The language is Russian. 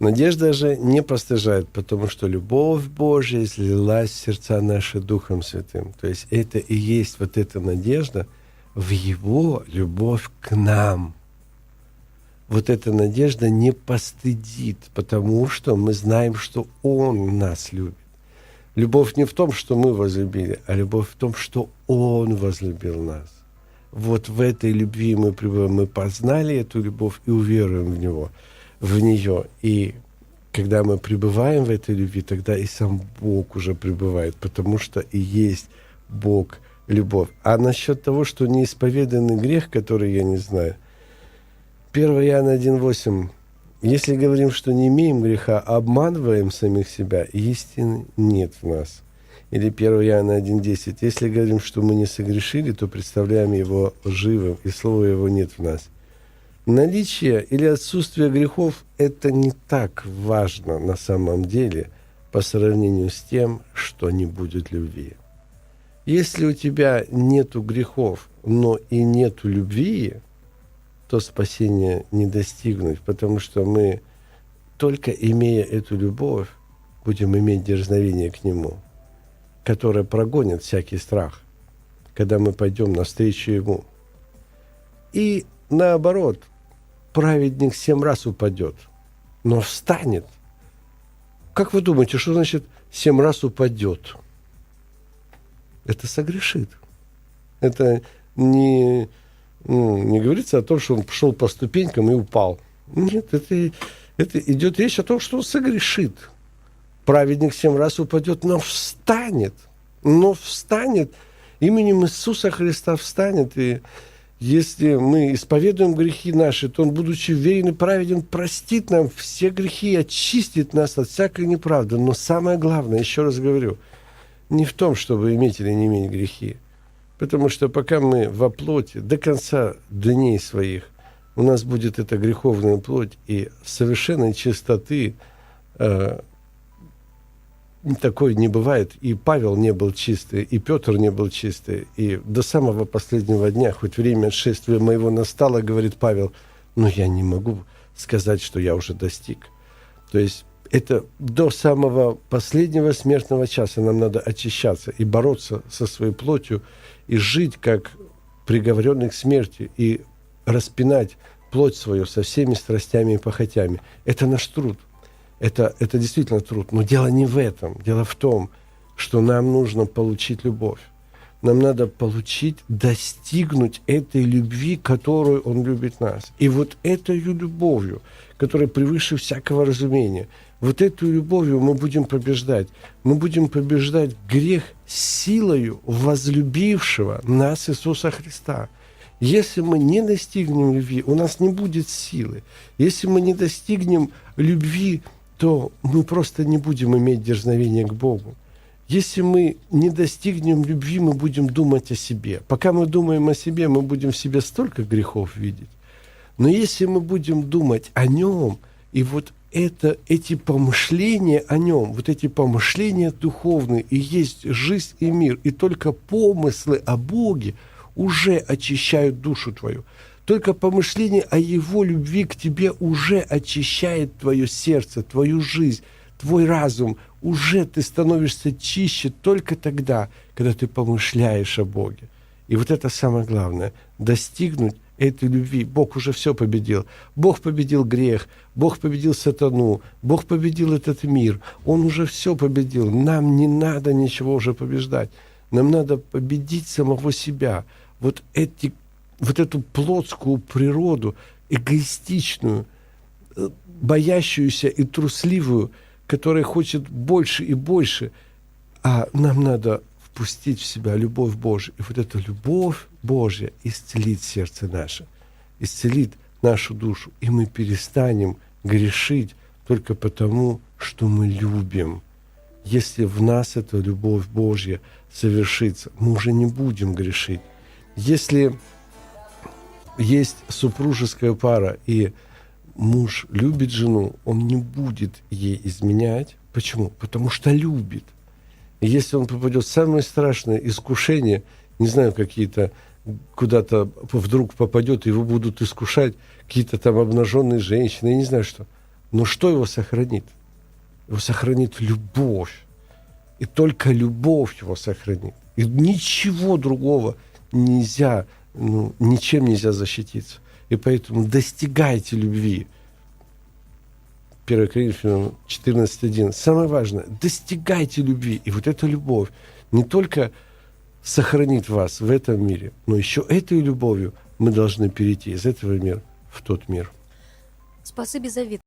Надежда же не постыжает, потому что любовь Божья излилась в сердца наши Духом Святым. То есть это и есть вот эта надежда в Его любовь к нам. Вот эта надежда не постыдит, потому что мы знаем, что Он нас любит. Любовь не в том, что мы возлюбили, а любовь в том, что Он возлюбил нас. Вот в этой любви мы. Мы познали эту любовь и уверуем в Него – в нее. И когда мы пребываем в этой любви, тогда и сам Бог уже пребывает, потому что и есть Бог любовь. А насчет того, что неисповеданный грех, который я не знаю, 1 Иоанна 1,8. Если говорим, что не имеем греха, обманываем самих себя, истины нет в нас. Или 1 Иоанна 1,10. Если говорим, что мы не согрешили, то представляем его живым, и слова его нет в нас. Наличие или отсутствие грехов – это не так важно на самом деле по сравнению с тем, что не будет любви. Если у тебя нету грехов, но и нету любви, то спасения не достигнуть, потому что мы, только имея эту любовь, будем иметь дерзновение к Нему, которое прогонит всякий страх, когда мы пойдем навстречу Ему. И наоборот – праведник семь раз упадет, но встанет. Как вы думаете, что значит семь раз упадет? Это согрешит. Это не, ну, не говорится о том, что он пошел по ступенькам и упал. Нет, это, это идет речь о том, что он согрешит. Праведник семь раз упадет, но встанет. Но встанет. Именем Иисуса Христа встанет. И если мы исповедуем грехи наши, то Он, будучи верен и праведен, простит нам все грехи и очистит нас от всякой неправды. Но самое главное, еще раз говорю, не в том, чтобы иметь или не иметь грехи. Потому что пока мы во плоти до конца дней своих, у нас будет эта греховная плоть и совершенной чистоты э, такой не бывает. И Павел не был чистый, и Петр не был чистый. И до самого последнего дня, хоть время отшествия моего настало, говорит Павел, но я не могу сказать, что я уже достиг. То есть это до самого последнего смертного часа нам надо очищаться и бороться со своей плотью, и жить как приговоренный к смерти, и распинать плоть свою со всеми страстями и похотями. Это наш труд – это, это действительно труд. Но дело не в этом. Дело в том, что нам нужно получить любовь. Нам надо получить, достигнуть этой любви, которую Он любит нас. И вот этой любовью, которая превыше всякого разумения, вот эту любовью мы будем побеждать. Мы будем побеждать грех силою возлюбившего нас Иисуса Христа. Если мы не достигнем любви, у нас не будет силы. Если мы не достигнем любви то мы просто не будем иметь дерзновения к Богу. Если мы не достигнем любви, мы будем думать о себе. Пока мы думаем о себе, мы будем в себе столько грехов видеть. Но если мы будем думать о нем, и вот это, эти помышления о нем, вот эти помышления духовные, и есть жизнь и мир, и только помыслы о Боге уже очищают душу твою. Только помышление о Его любви к тебе уже очищает твое сердце, твою жизнь, твой разум. Уже ты становишься чище только тогда, когда ты помышляешь о Боге. И вот это самое главное – достигнуть этой любви. Бог уже все победил. Бог победил грех, Бог победил сатану, Бог победил этот мир. Он уже все победил. Нам не надо ничего уже побеждать. Нам надо победить самого себя. Вот эти вот эту плотскую природу, эгоистичную, э, боящуюся и трусливую, которая хочет больше и больше, а нам надо впустить в себя любовь Божию. И вот эта любовь Божья исцелит сердце наше, исцелит нашу душу, и мы перестанем грешить только потому, что мы любим. Если в нас эта любовь Божья совершится, мы уже не будем грешить. Если есть супружеская пара, и муж любит жену, он не будет ей изменять. Почему? Потому что любит. И если он попадет в самое страшное искушение, не знаю, какие-то куда-то вдруг попадет, его будут искушать какие-то там обнаженные женщины, я не знаю что. Но что его сохранит? Его сохранит любовь. И только любовь его сохранит. И ничего другого нельзя, ну, ничем нельзя защититься. И поэтому достигайте любви. 1 Коринфянам 14.1. Самое важное, достигайте любви. И вот эта любовь не только сохранит вас в этом мире, но еще этой любовью мы должны перейти из этого мира в тот мир. Спасибі за від.